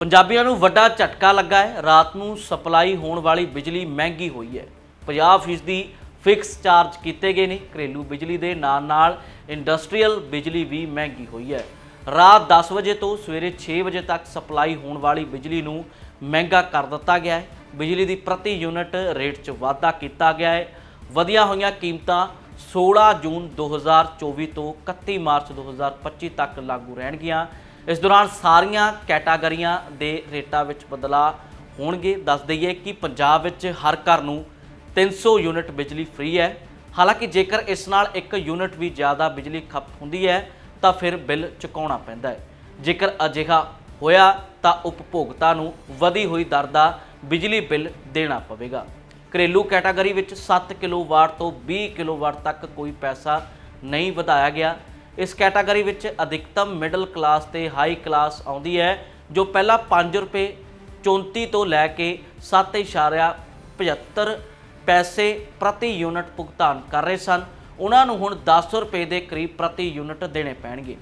ਪੰਜਾਬੀਆਂ ਨੂੰ ਵੱਡਾ ਝਟਕਾ ਲੱਗਾ ਹੈ। ਰਾਤ ਨੂੰ ਸਪਲਾਈ ਹੋਣ ਵਾਲੀ ਬਿਜਲੀ ਮਹਿੰਗੀ ਹੋਈ ਹੈ। 50% ਦੀ ਫਿਕਸ ਚਾਰਜ ਕੀਤੇ ਗਏ ਨੇ। ਘਰੇਲੂ ਬਿਜਲੀ ਦੇ ਨਾਲ ਨਾਲ ਇੰਡਸਟਰੀਅਲ ਬਿਜਲੀ ਵੀ ਮਹਿੰਗੀ ਹੋਈ ਹੈ। ਰਾਤ 10 ਵਜੇ ਤੋਂ ਸਵੇਰੇ 6 ਵਜੇ ਤੱਕ ਸਪਲਾਈ ਹੋਣ ਵਾਲੀ ਬਿਜਲੀ ਨੂੰ ਮਹਿੰਗਾ ਕਰ ਦਿੱਤਾ ਗਿਆ ਹੈ। ਬਿਜਲੀ ਦੀ ਪ੍ਰਤੀ ਯੂਨਿਟ ਰੇਟ 'ਚ ਵਾਧਾ ਕੀਤਾ ਗਿਆ ਹੈ। ਵਧੀਆਂ ਹੋਈਆਂ ਕੀਮਤਾਂ 16 ਜੂਨ 2024 ਤੋਂ 31 ਮਾਰਚ 2025 ਤੱਕ ਲਾਗੂ ਰਹਿਣਗੀਆਂ। ਇਸ ਦੌਰਾਨ ਸਾਰੀਆਂ ਕੈਟਾਗਰੀਆਂ ਦੇ ਰੇਟਾਂ ਵਿੱਚ ਬਦਲਾਅ ਹੋਣਗੇ। ਦੱਸ ਦਈਏ ਕਿ ਪੰਜਾਬ ਵਿੱਚ ਹਰ ਘਰ ਨੂੰ 300 ਯੂਨਿਟ ਬਿਜਲੀ ਫ੍ਰੀ ਹੈ। ਹਾਲਾਂਕਿ ਜੇਕਰ ਇਸ ਨਾਲ ਇੱਕ ਯੂਨਿਟ ਵੀ ਜ਼ਿਆਦਾ ਬਿਜਲੀ ਖਪਤ ਹੁੰਦੀ ਹੈ, ਤਾਂ ਫਿਰ ਬਿੱਲ ਚੁਕਾਉਣਾ ਪੈਂਦਾ ਹੈ। ਜੇਕਰ ਅਜਿਹਾ ਹੋਇਆ, ਤਾਂ ਉਪਭੋਗਤਾ ਨੂੰ ਵਧੀ ਹੋਈ ਦਰ ਦਾ ਬਿਜਲੀ ਬਿੱਲ ਦੇਣਾ ਪਵੇਗਾ। ਘਰੇਲੂ ਕੈਟਾਗਰੀ ਵਿੱਚ 7 ਕਿਲੋਵਾਟ ਤੋਂ 20 ਕਿਲੋਵਾਟ ਤੱਕ ਕੋਈ ਪੈਸਾ ਨਹੀਂ ਵਧਾਇਆ ਗਿਆ। ਇਸ ਕੈਟਾਗਰੀ ਵਿੱਚ ਅਧਿਕਤਮ ਮਿਡਲ ਕਲਾਸ ਤੇ ਹਾਈ ਕਲਾਸ ਆਉਂਦੀ ਹੈ, ਜੋ ਪਹਿਲਾਂ 5 ਰੁਪਏ 34 ਤੋਂ ਲੈ ਕੇ 7.75 ਪੈਸੇ ਪ੍ਰਤੀ ਯੂਨਿਟ ਭੁਗਤਾਨ ਕਰ ਰਹੇ ਸਨ। ਉਹਨਾਂ ਨੂੰ ਹੁਣ 10 ਰੁਪਏ ਦੇ ਕਰੀਬ ਪ੍ਰਤੀ ਯੂਨਿਟ ਦੇਣੇ ਪੈਣਗੇ।